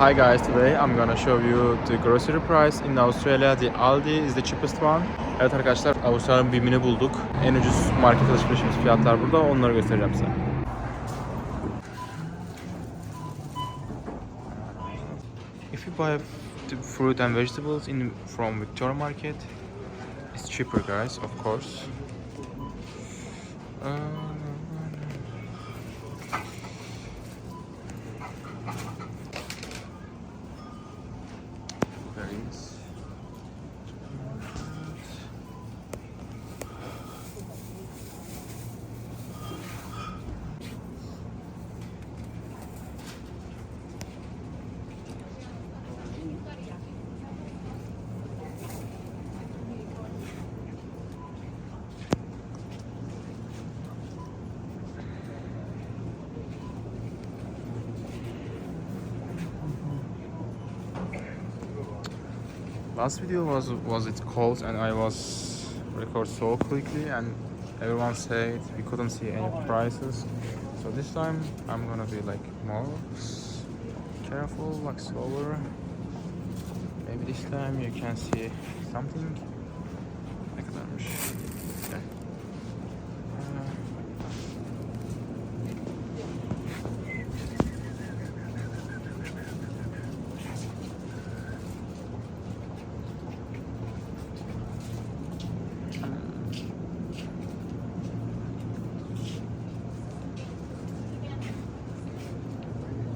Hi guys, today I'm gonna show you the grocery price in Australia. The Aldi is the cheapest one. Evet arkadaşlar, Avustralya'nın BİM'ini bulduk. En ucuz market alışverişimiz fiyatlar burada. Onları göstereceğim size. If you buy the fruit and vegetables in from Victoria Market, it's cheaper, guys, of course. Uh, Last video was was it cold and I was record so quickly and everyone said we couldn't see any prices. So this time I'm gonna be like more careful, like slower. Maybe this time you can see something. Ne kadarmış? Okay. Uh,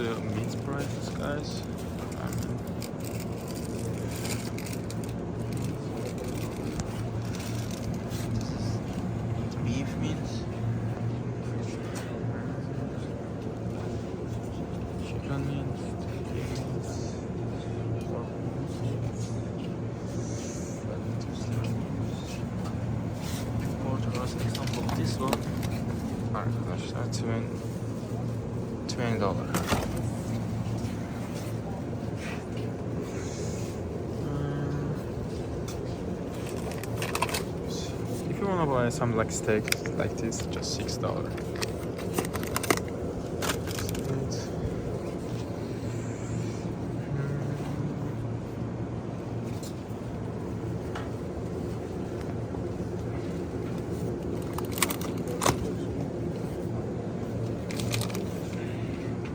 the meat prices, guys. Um, beef meat. Example this one arkadaşlar 20 20 dolar. If you wanna buy some like steak like this, just six dollar.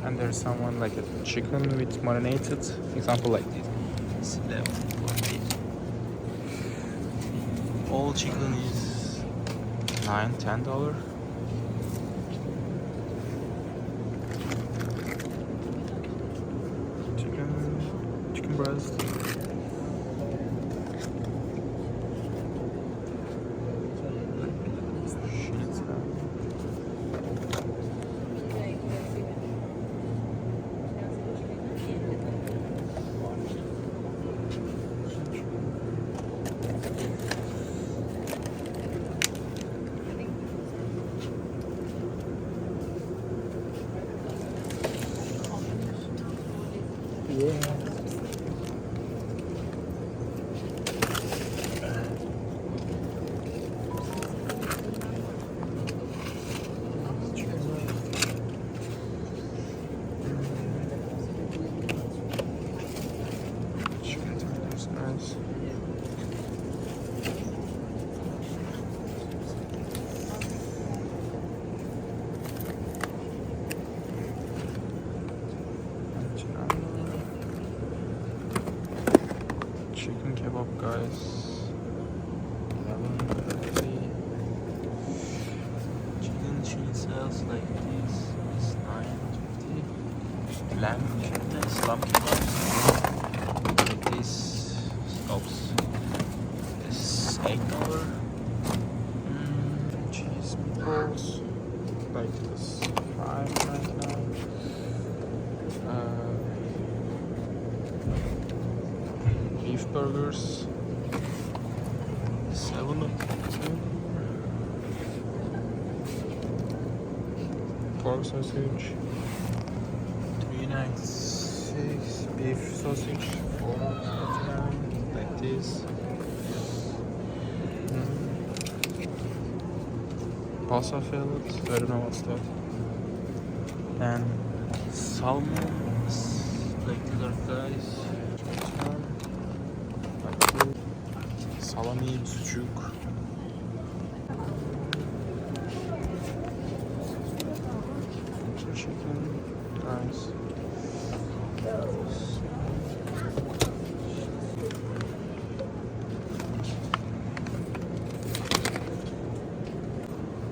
And there's someone like a chicken with marinated, example like this. It's 11.40. All chicken is nine, ten dollar. Chicken, chicken breast. Schnitzel. Chicken tenders, guys. Chicken kebab, guys. 11.30. Chicken schnitzel's like this is 9.50. Lamb kebabs, lamb kebabs. Like this. Oops. This is eight dollar. Mm, cheese meatballs. Like this. Five ninety nine. Uh, beef burgers. Two. Pork sausage. Three ninety six. Beef sausage. Four ninety nine. Like this. Mm. Pasta fillet. I don't know what's that. And salmon. Like these are. Salami, sucuk. Chicken, guys.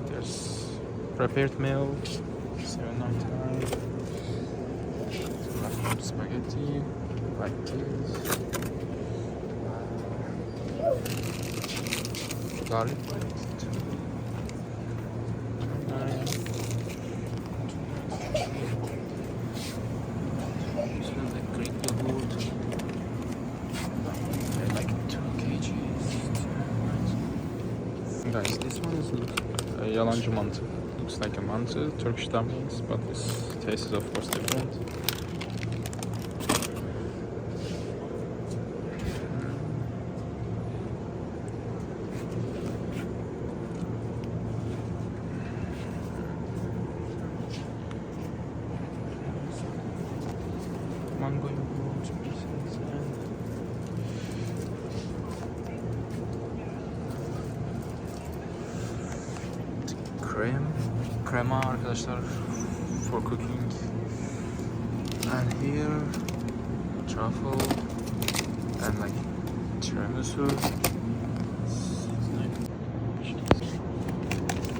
There's prepared meal, seven spaghetti, like this. Garlic paste. Nine. This one is like Greek yogurt. They're like Guys, this one is a yalancı mantı. Looks like a mantı, Turkish dumplings, but this taste is of course different.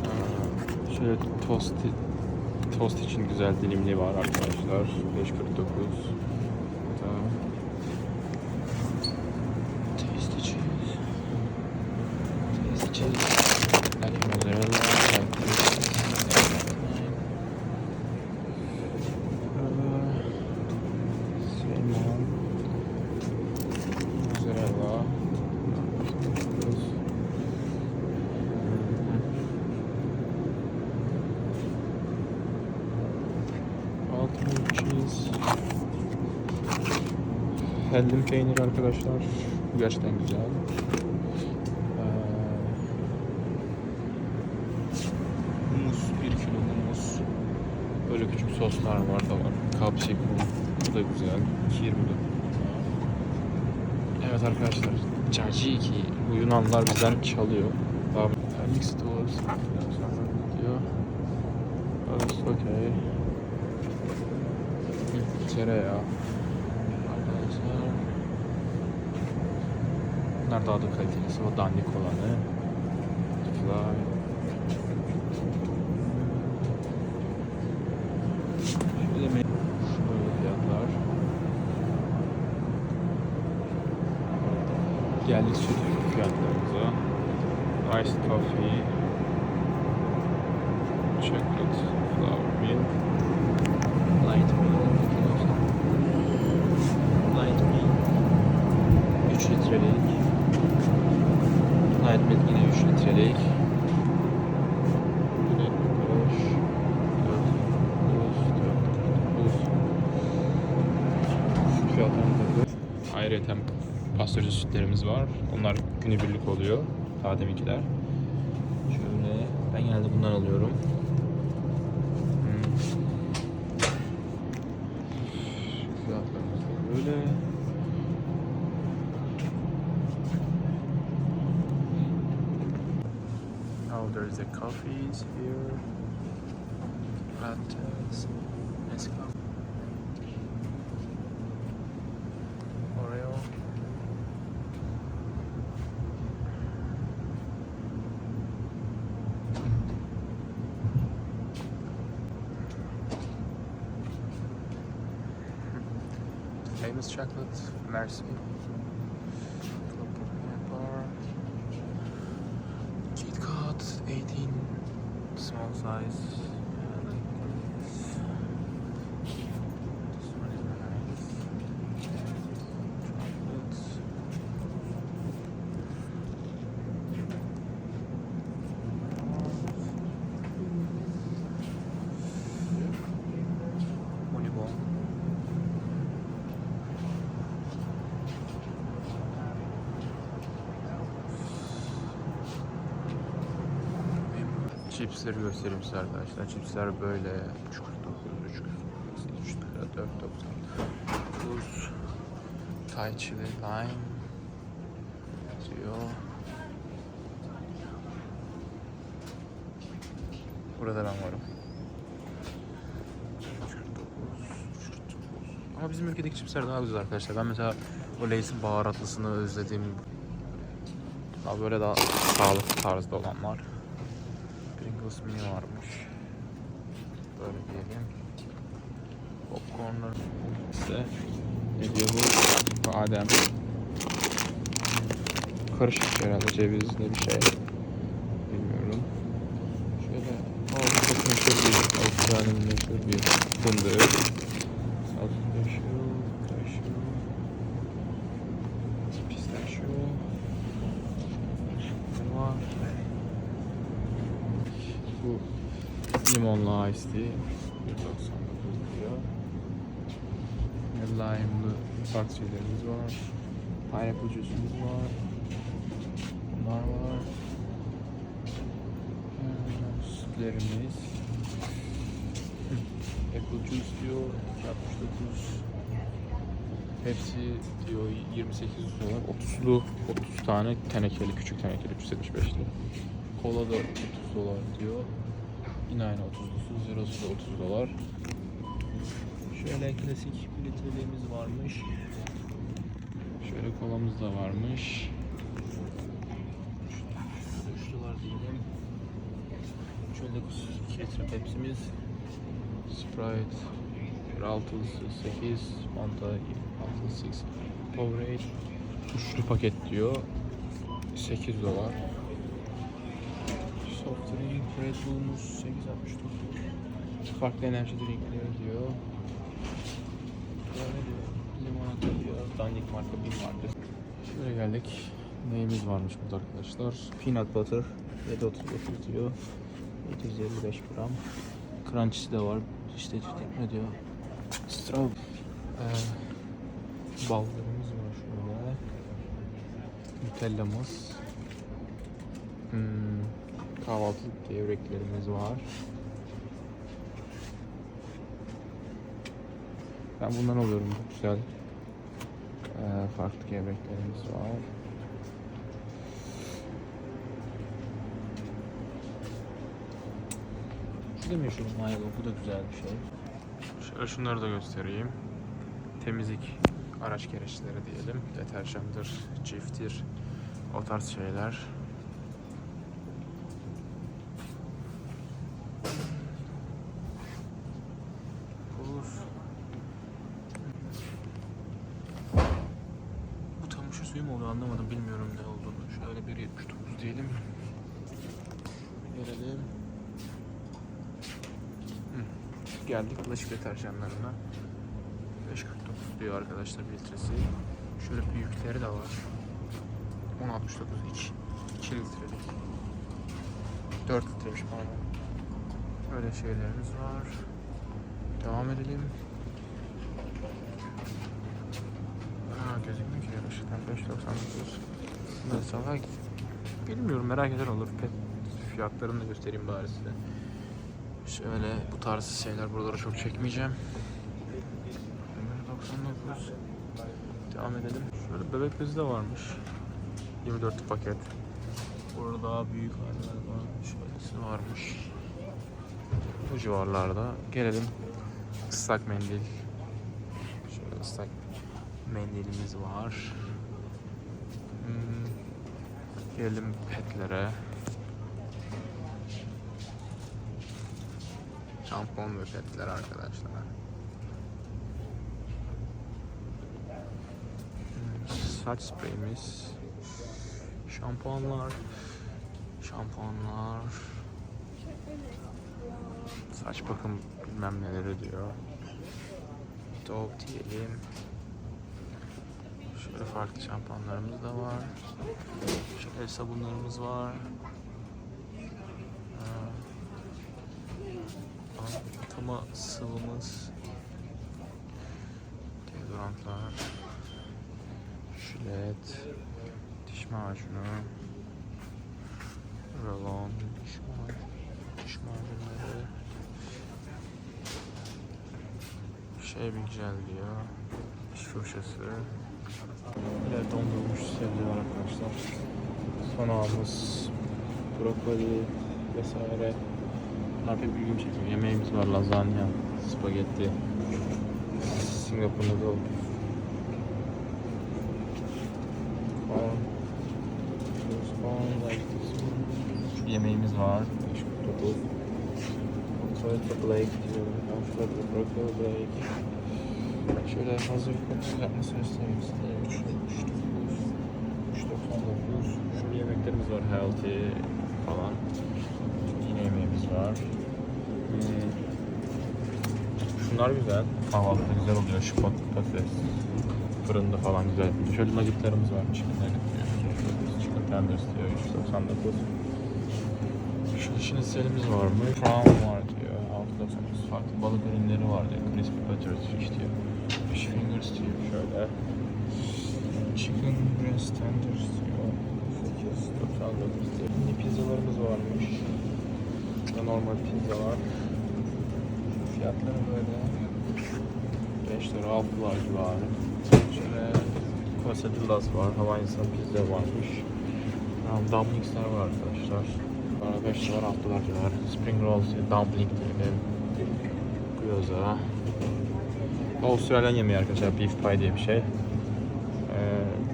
Aa, şöyle tost tost için güzel dilimli var arkadaşlar. 5.49 Hellim peyniri arkadaşlar. Gerçekten güzel. Ee, humus, 1 kilo humus. Böyle küçük soslar var falan. Capsicum. Bu da güzel. 2.20 Evet arkadaşlar. Caciki. Bu Yunanlılar bizden çalıyor. Daha mixed tours. Diyor. Okay. Tereyağı. Arkadaşlar. Bunlar daha da kalitelisi. O dandik olanı. Fly. Şöyle fiyatlar. Geldik süt fiyatlarımıza. Iced coffee. Chocolate. Flour milk. Light milk. Light milk. 3 litrelik. Light milk yine 3 litrelik. Bir de beş, dört, dokuz, dört, dokuz. Süt fiyatlarında da ayrıca pastörize sütlerimiz var. Onlar günübirlik oluyor. Daha deminkiler. Şöyle ben genelde bundan alıyorum. Hmm. Fiyatlarımız da böyle. Oh, there's the coffees here. Lattes, Nescafe, Famous chocolate, Mercy. Bar. Kit Kat 18 small size. Chipsleri göstereyim size arkadaşlar. Chipsler böyle 3.49, 3 3 lira 4.90. Tuz Thai chili lime diyor. Burada ben varım. 349, 349. Ama bizim ülkedeki chipsler daha güzel arkadaşlar. Ben mesela o Lay's'in baharatlısını özledim. Daha böyle daha sağlıklı tarzda olanlar. Pringles mini varmış. Böyle diyelim. Popcornlar ne diyor bu? Badem. Karışık herhalde cevizli bir şey. Bilmiyorum. Şöyle çok meşhur bir Avustralya'nın meşhur bir fındığı. Salt cashew, cashew, pistachio. Ne var? Bu iced tea. 1.99 diyor. Yine Lime'lı farklı var. Pineapple juice'umuz var. Bunlar var. Sütlerimiz. Apple juice diyor. 269. Hepsi diyor 28 dolar. 30'lu 30 tane tenekeli, küçük tenekeli 375'li. Kola da 30 dolar diyor. Yine aynı 30'lusu. Zerosu da 30 dolar. Şöyle klasik bir litreliğimiz varmış. Şöyle kolamız da varmış. 3 dolar diyelim. Şöyle 2 litre Pepsi'miz. Sprite 1.6'lısı 8, Fanta 6'lısı 6. Powerade üçlü paket diyor. 8 dolar. Soft drink, Red Bull'umuz 8.69. Farklı enerji drinkleri diyor. Böyle diyor. Limonata diyor. Dandik marka bir marka. Şuraya geldik. Neyimiz varmış burada arkadaşlar? Peanut butter 7.39 diyor. 755 gram. Crunch'si de var. İşte ne diyor? Straw. Ee, ballarımız var şöyle. Nutellamız. Hmm, kahvaltılık gevreklerimiz var. Ben bundan alıyorum. Bu güzel. Ee, farklı gevreklerimiz var. Şu da meşhur Milo. Bu da güzel bir şey. Şöyle şunları da göstereyim. Temizlik araç gereçleri diyelim. Deterjandır, çifttir. O tarz şeyler. Olur. Bu tamışı suyu mu oluyor anlamadım. Bilmiyorum ne olduğunu. Şöyle 1.79 diyelim. Verelim. Hı. Geldik bulaşık deterjanlarına. 5.49 diyor arkadaşlar bir litresi. Şöyle büyükleri de var. 10.69 2, 2 litrelik. 4 litreymiş pardon. Böyle şeylerimiz var. Devam edelim. Ha gözükmüyor ki ışıktan 5.99. Mesela bilmiyorum merak eder olur. Pet fiyatlarını da göstereyim bari size. Şöyle bu tarz şeyler buralara çok çekmeyeceğim. 99. Devam edelim. Şöyle bebek bezi de varmış. 24 paket. Burada daha büyük haller var. Şöylesi varmış. Bu civarlarda. Gelelim ıslak mendil. Şöyle ıslak mendilimiz var. Hmm. Gelelim petlere. Şampuan ve petler arkadaşlar. saç spreyimiz, şampuanlar, şampuanlar, saç bakım bilmem neleri diyor. Dove diyelim. Şöyle farklı şampuanlarımız da var. Şöyle sabunlarımız var. Atama sıvımız. Deodorantlar. Jilet, diş macunu, Revlon, diş macunu, diş macunları, şey bir güzel diyor. Şuşası. Evet dondurulmuş sebzeler arkadaşlar. Sonağımız, brokoli vesaire. Bunlar pek ilgimi çekiyor. Yemeğimiz var lazanya, spagetti, Singapur noodle, corn, corn, like this. Yemeğimiz var. 549. Toyota Blake diyor. Şurada brokoli Blake. Şöyle hazır kokusu yapmasını. 3, 399. Şöyle yemeklerimiz var. Healthy falan. Yine yemeğimiz var. Hmm. Şunlar güzel. Kahvaltıda güzel oluyor. Şu pat- patates. Fırında falan güzel. Şöyle nuggetlarımız var. Chicken nugget diyor. Chicken tenders diyor. 399. Şu şinitselimiz var mı? Prawn var diyor. 699 farklı balık ürünleri var diyor. Crispy buttered fish diyor. Fish fingers diyor. Şöyle. Chicken breast tenders diyor. 899 diyor. Mini pizzalarımız varmış. Burada normal pizza var. Fiyatları böyle 5 lira 6 dolar civarı. Şöyle quesadillas var. Hawaiian pizza varmış. Um, dumplingsler var arkadaşlar. Bana 5 dolar 6 dolar civarı. Spring rolls, dumpling diyelim. Gyoza. Avustralyan yemeği arkadaşlar. Beef pie diye bir şey. Ee,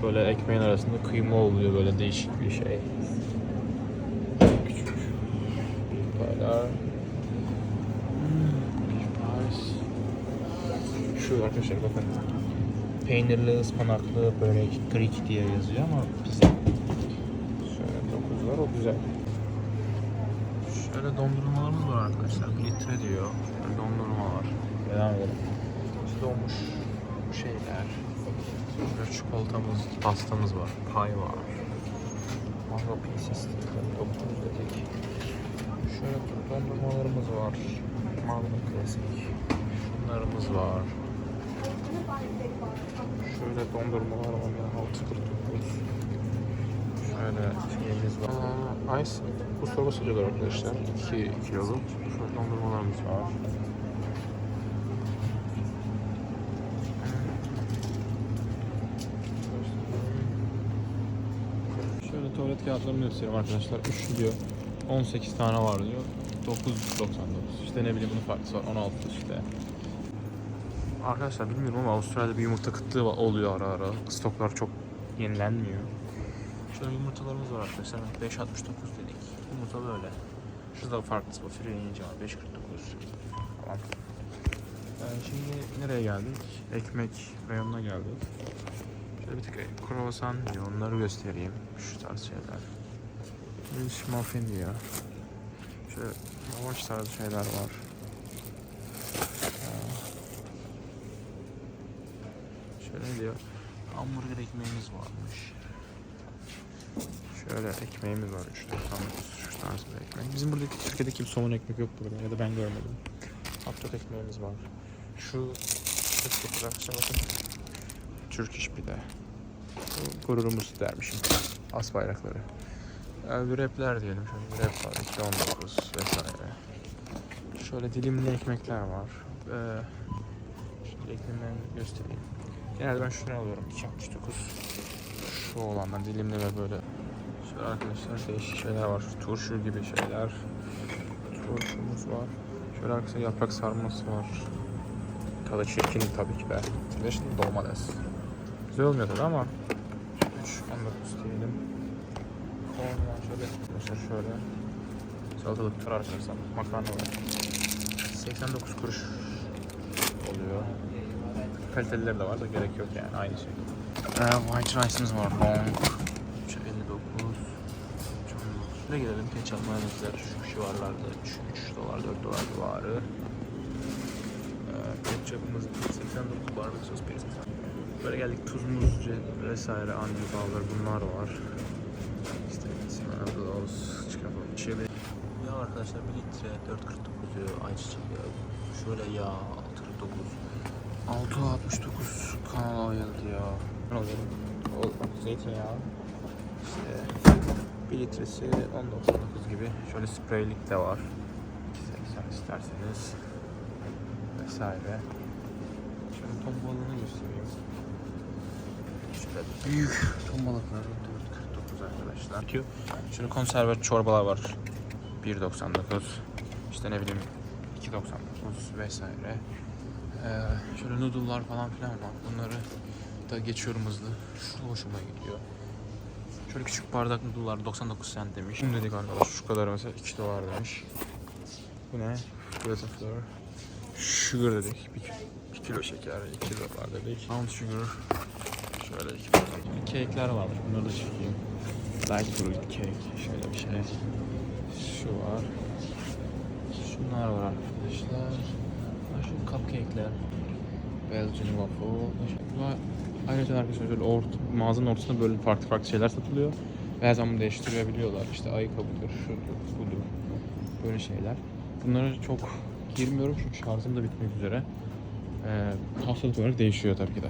böyle ekmeğin arasında kıyma oluyor böyle değişik bir şey. Küçük pies. Şu arkadaşlar bakın. Peynirli, ıspanaklı, börek, Greek diye yazıyor ama pizza. Şöyle 9 var, o güzel. Şöyle dondurmalarımız var arkadaşlar. Litre diyor. Böyle dondurma var. Devam edelim. Donmuş bu şeyler. Şöyle çikolatamız, pastamız var. Pay var. Mango pieces diyor. 9 dedik. Şöyle dondurmalarımız var. Magnum klasik. Şunlarımız var. Şöyle dondurmalar var. Yani 649. Şöyle şeyimiz var. Aa, ice. Bu soru sıcaklar arkadaşlar. 2 kiloluk. Şöyle dondurmalarımız var. Şöyle tuvalet kağıtlarını göstereyim arkadaşlar. 3 diyor. 18 tane var diyor. 999. İşte ne bileyim bunun farklısı var. 16 işte. Arkadaşlar bilmiyorum ama Avustralya'da bir yumurta kıtlığı oluyor ara ara. Stoklar çok yenilenmiyor. Şöyle yumurtalarımız var arkadaşlar. 5.69 dedik. Yumurta böyle. Şurada farklısı var. Freyinci var. 5.49 falan. Yani şimdi nereye geldik? Ekmek reyonuna geldik. Şöyle bir tık kruvasan diyor. Onları göstereyim. Şu tarz şeyler. Bir muffin diyor. Şöyle lavaş tarzı şeyler var. Aa. Şöyle diyor. Hamburger ekmeğimiz varmış. Şöyle ekmeğimiz var. 3 şu tarz bir ekmek. Bizim buradaki Türkiye'de kim somun ekmek yok burada ya da ben görmedim. Hot ekmeğimiz var. Şu fıstık arkadaşlar bakın. Türk iş bir de. Gururumuz dermişim. As bayrakları. Ee, wrapler diyelim. Şöyle wrap var. 2.19 vesaire. Şöyle dilimli ekmekler var. Ee, şimdi ekmeğimi göstereyim. Genelde ben şunu alıyorum. 2.69 Şu olanlar dilimli ve böyle Şöyle arkadaşlar değişik şeyler var. Turşu gibi şeyler. Turşumuz var. Şöyle arkadaşlar yaprak sarması var. Tadı çirkin tabii ki de. Ve şimdi domates. Güzel olmuyor tabii ama 3 19 diyelim. Şöyle. Arkadaşlar şöyle. Salatalık tur arkadaşlar. Makarna var. 89 kuruş oluyor. Kalitelileri de var da gerek yok yani aynı şey. Ee, white rice'ımız var. Long. 359. Şuraya gelelim. Ketçap mayonezler şu civarlarda 3, 3 dolar 4 dolar civarı. Ee, ketçapımız 89 barbekü sos 1.80. Böyle geldik tuzumuz ce- vesaire anca bağlar bunlar var. İşte Sinados, çıkartalım chili. Ya arkadaşlar 1 litre 4.49 diyor ayçiçek yağı. Şöyle yağ 6.49. 6.69 kanal oil diyor. Ne oluyor? O zeytinyağı. İşte 1 litresi 10.99 gibi. Şöyle spreylik de var. 2.80 isterseniz. Vesaire. Şöyle Ton balığını göstereyim. Şöyle büyük ton balıkları 4.49 arkadaşlar. Şöyle konserve çorbalar var. 1.99. İşte ne bileyim 2.99 vesaire. Ee, şöyle noodle'lar falan filan var. Bunları da geçiyorum hızlı. Şu hoşuma gidiyor. Şöyle küçük bardak noodle'lar 99 cent demiş. Şimdi dedik arkadaş şu kadar mesela 2 dolar demiş. Bu ne? Butterflower. Sugar dedik. 1 kilo şeker 2 dolar dedik. Pound sugar. Şöyle 2 dolar. Cake'ler varmış. Bunları da çekeyim. Light fruit cake. Şöyle bir şey. Şu var. Şunlar var arkadaşlar. Şu cupcake'ler. Belgian waffle. Bu ayrıca arkadaşlar şöyle ort mağazanın ortasında böyle farklı farklı şeyler satılıyor. Ve Her zaman değiştirebiliyorlar. İşte ayakkabıdır, şudur, budur. Böyle şeyler. Bunlara çok girmiyorum çünkü şarjım da bitmek üzere. Ee, haftalık olarak değişiyor tabii ki de.